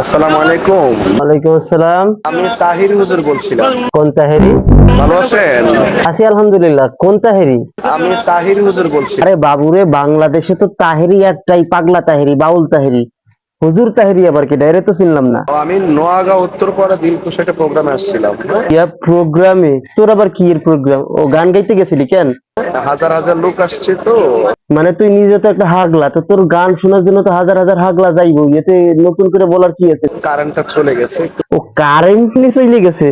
আসসালামু আলাইকুম। ওয়ালাইকুম আসসালাম। আমি তাহির হুজুর বলছিলাম। কোন তাহেরি? ভালো আছেন? আছি আলহামদুলিল্লাহ। কোন তাহেরি? আমি তাহির হুজুর বলছি। আরে বাবুরে বাংলাদেশে তো তাহেরি একটাই পাগলা তাহেরি বাউল তাহেরি। হুজুর তাহেরি আবার কি? ডাইরে তো চিনলাম না। আমি নোয়াগাঁও উত্তরপাড়া দিলকুশ একটা প্রোগ্রামে আসছিলাম। ইয়া প্রোগ্রামে তোর আবার কি এর প্রোগ্রাম ও গান গাইতে গেছিলি কেন? হাজার হাজার লোক আসছে তো। মানে তুই নিজে তো একটা হাগলা তো তোর গান শোনার জন্য তো হাজার হাজার হাগলা যাইবো এতে নতুন করে বলার কি আছে? কারেন্টটা চলে গেছে। ও কারেন্টলি চলে গেছে?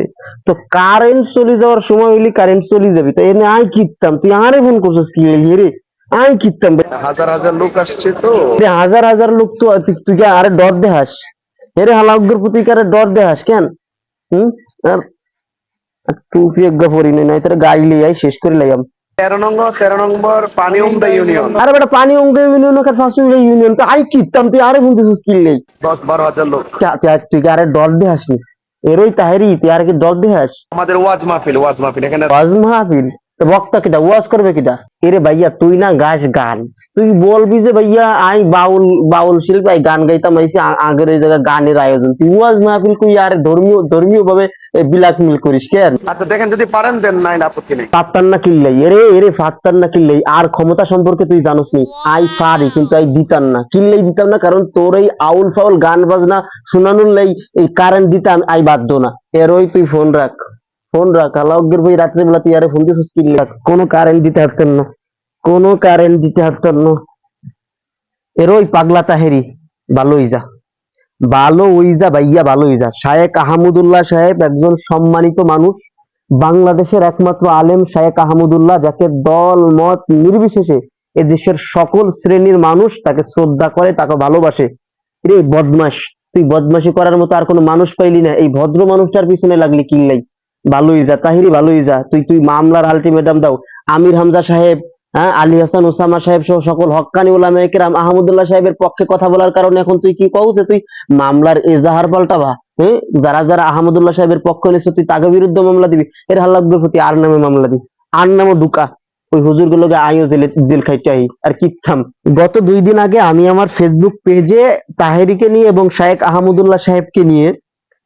তো কারেন্ট চলে যাওয়ার সময় হইলে কারেন্ট চলে যাবি তো এনে আই কিতাম তুই আরে ফোন করছিস কি লেগে রে? আই কিতাম হাজার হাজার লোক আসছে তো। হাজার হাজার লোক তো তুই- তুই কি আরে ডর দেহাস এরে হালাউগ্গের প্রতি কি আরে ডর দেহাস কেন? হুম? আর টুপি একগা পরি নাই তোর গাইলে আই শেষ করে লাইম তেরো নম্বর তেরো নম্বর পানি উমদা ইউনিয়ন আরে বেটা পানি অঙ্গ ইউনিয়ন ইউনিয়ন তো আই কিতাম তুই আরে করছিস কি দশ বারো হাজার লোক। তুই আরে ডর দে হাসনি এরই তাহেরি তুই আর কি ডর দেহাস আমাদের ওয়াজ মাহফিল ওয়াজ মাহফিল এখানে ওয়াজ মাহফিল? বক্তা কিটা ওয়াজ করবে কিটা? এরে ভাইয়া তুই না গাস গান। তুই বলবি যে ভাইয়া আই বাউল বাউল শিল্পী আই গান গাইতাম আইসি আগের এই জায়গায় গানের আয়োজন। তুই ওয়াজ মাহফিল কই আর ধর্মীয় ধর্মীয় ভাবে বিলাক মিল করিস কেন আচ্ছা দেখেন যদি পারেন দেন নাই না আপত্তি নেই। ফাত্তার না কিল্লাই। এরে এরে ফাত্তার না কিল্লাই। আর ক্ষমতা সম্পর্কে তুই জানোস নি। আই পারি কিন্তু আই দিতাম না। কিল্লাই দিতাম না কারণ তোর এই আউল ফাউল গান বাজনা শোনানোর লাই এই কারেন্ট দিতাম আই বাধ্য না। এরই তুই ফোন রাখ। ফোন ভাই তুই আরে ফোন কোনো কারেন্ট দিতে হারতেন না। কোনো কারেন্ট দিতে হারতেন না। পাগলা তাহেরি, ভালো ভালো ভাইয়া, ভালো শায়েক আহমদুল্লাহ সাহেব একজন সম্মানিত মানুষ, বাংলাদেশের একমাত্র আলেম শায়েক আহমদুল্লাহ, যাকে দল, মত নির্বিশেষে এ দেশের সকল শ্রেণির মানুষ তাকে শ্রদ্ধা করে, তাকে ভালোবাসে। রে বদমাস তুই বদমাশি করার মতো আর কোনো মানুষ পাইলি না। এই ভদ্র মানুষটার পিছনে লাগলি কিল্লাই। ভালোই যা তাহিরি ভালোই যা তুই তুই মামলার আলটিমেটাম দাও। আমির হামজা সাহেব হ্যাঁ আলী হাসান, ওসামা সাহেব সহ সকল হক্কানি ওলামা একরাম আহমদুল্লাহ সাহেবের পক্ষে কথা বলার কারণে এখন তুই কি কও যে তুই মামলার এজাহার পাল্টাবা? হ্যাঁ যারা যারা আহমদুল্লাহ সাহেবের পক্ষ নিচ্ছে তুই তাকে বিরুদ্ধে মামলা দিবি। এর হাল্লাকদের প্রতি আর নামে মামলা দি আর নামে ঢুকা। ওই হুজুর গুলোকে আইও জেলে জেল খাইটাই আর কি থাম। গত দুই দিন আগে আমি আমার ফেসবুক পেজে তাহেরিকে নিয়ে এবং শায়েক আহমদুল্লাহ সাহেবকে নিয়ে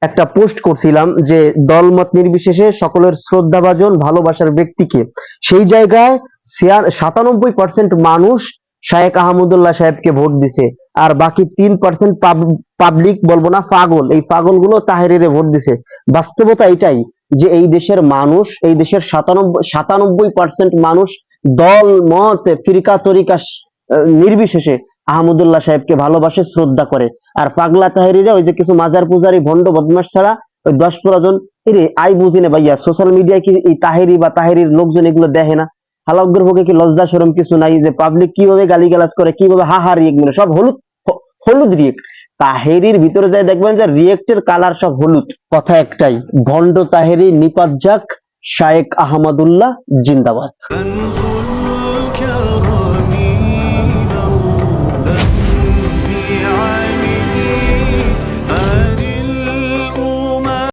একটা পোস্ট করছিলাম যে দলমত নির্বিশেষে সকলের শ্রদ্ধাভাজন, ভালোবাসার ব্যক্তিকে। সেই জায়গায় সাতানব্বই পার্সেন্ট মানুষ শায়েক আহমদুল্লাহ সাহেবকে ভোট দিছে। আর বাকি তিন পার্সেন্ট পাবলিক বলব না, পাগল। এই পাগলগুলো তাহেরিরে ভোট দিছে। বাস্তবতা এটাই যে এই দেশের মানুষ, এই দেশের সাতানব্বই সাতানব্বই পার্সেন্ট মানুষ দল মত ফিরকা তরিকা নির্বিশেষে আহমদুল্লাহ সাহেবকে ভালোবাসে, শ্রদ্ধা করে। আর পাগলা তাহেরিরা ওই যে কিছু মাজার পূজারি, ভণ্ড বদমাস ছাড়া ওই দশ পনেরো এরে আই বুঝি না ভাইয়া সোশ্যাল মিডিয়ায় কি এই তাহেরি বা তাহেরির লোকজন এগুলো দেখে না? হালাগ্রের ভোগে কি লজ্জা সরম কিছু নাই যে পাবলিক কীভাবে গালি গালাজ করে, কীভাবে হা হা রিয়েক্ট মানে সব হলুদ হলুদ রিয়েক্ট তাহেরির ভিতরে যাই দেখবেন যে রিয়েক্টের কালার সব হলুদ। কথা একটাই, ভণ্ড তাহেরি নিপাত যাক, শায়েক আহমদুল্লাহ জিন্দাবাদ।